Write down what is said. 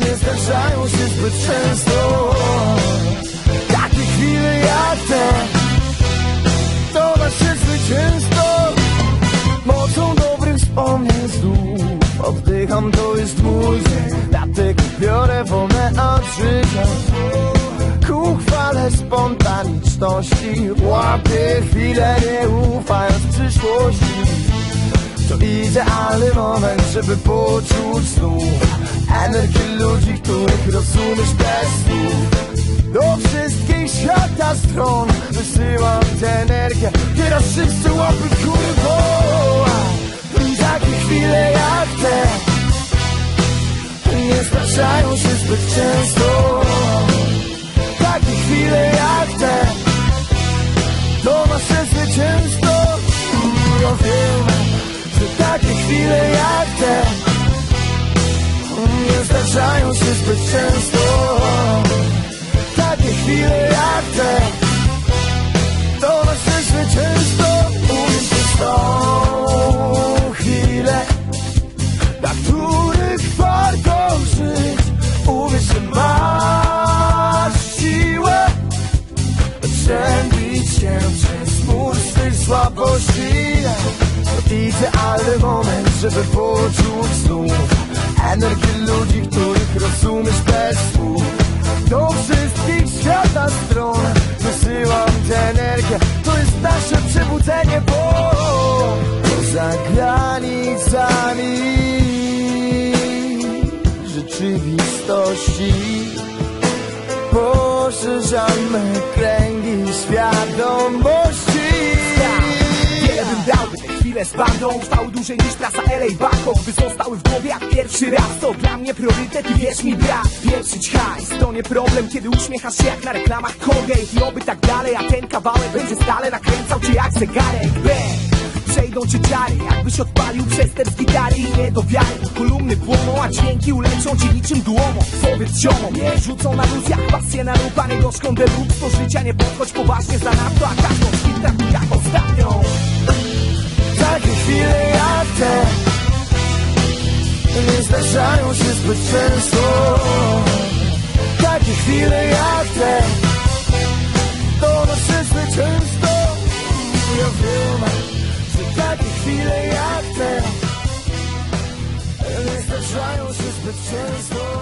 zdarzają się zbyt często. Takie chwile jak te To nasze zwycięstwo. Mocą dobrych wspomnień znów. Oddycham, to jest mój Dlatego biorę wolne od Ku chwale spontaniczności. Łapię chwilę, nie ufając przyszłości. To idealny moment, żeby poczuć znów Energię ludzi, których rozumiesz bez słów. Do wszystkich świata stron Wysyłam tę energię. Teraz wszyscy łapy kurwo Takie chwile jak te. Nie zdarzają się zbyt często. Takie chwile jak te. To nasze zwycięstwo. Ja wiem, że takie chwile jak te zdarzają się zbyt często. Takie chwile jak te To nasze zwycięstwo w tą chwilę Dla których warto żyć. Uwierz, że masz siłę Przebić się przez mur swych słabości. To idealny moment, żeby poczuć znów poza granicami Rzeczywistości. Poszerzamy kręgi świadomości. Wiele bym dał, by te chwile z bandą Trwały dłużej niż trasa LA Bangkok By zostały w głowie jak pierwszy raz To dla mnie priorytet i wierz mi brat Wieprzyć hajs. To nie problem Kiedy uśmiechasz się jak na reklamach Colgate I oby tak dalej, a ten kawałek będzie stale Nakręcał cię jak zegarek. Bang! Czary, jakbyś odpalił przestęp z gitary i nie do wiary. Kolumny płoną, a dźwięki uleczą ci niczym dłomą. Powiedz ziomom, nie rzucą na luz jak pasję na rupany gorzką deluxe Do życia. Nie podchodź poważnie za nadto, a każdą z nich traktuj jak ostatnią. Takie chwile jak te Nie zdarzają się zbyt często. Takie chwile jak te chwile jak te Nie zdarzają się zbyt często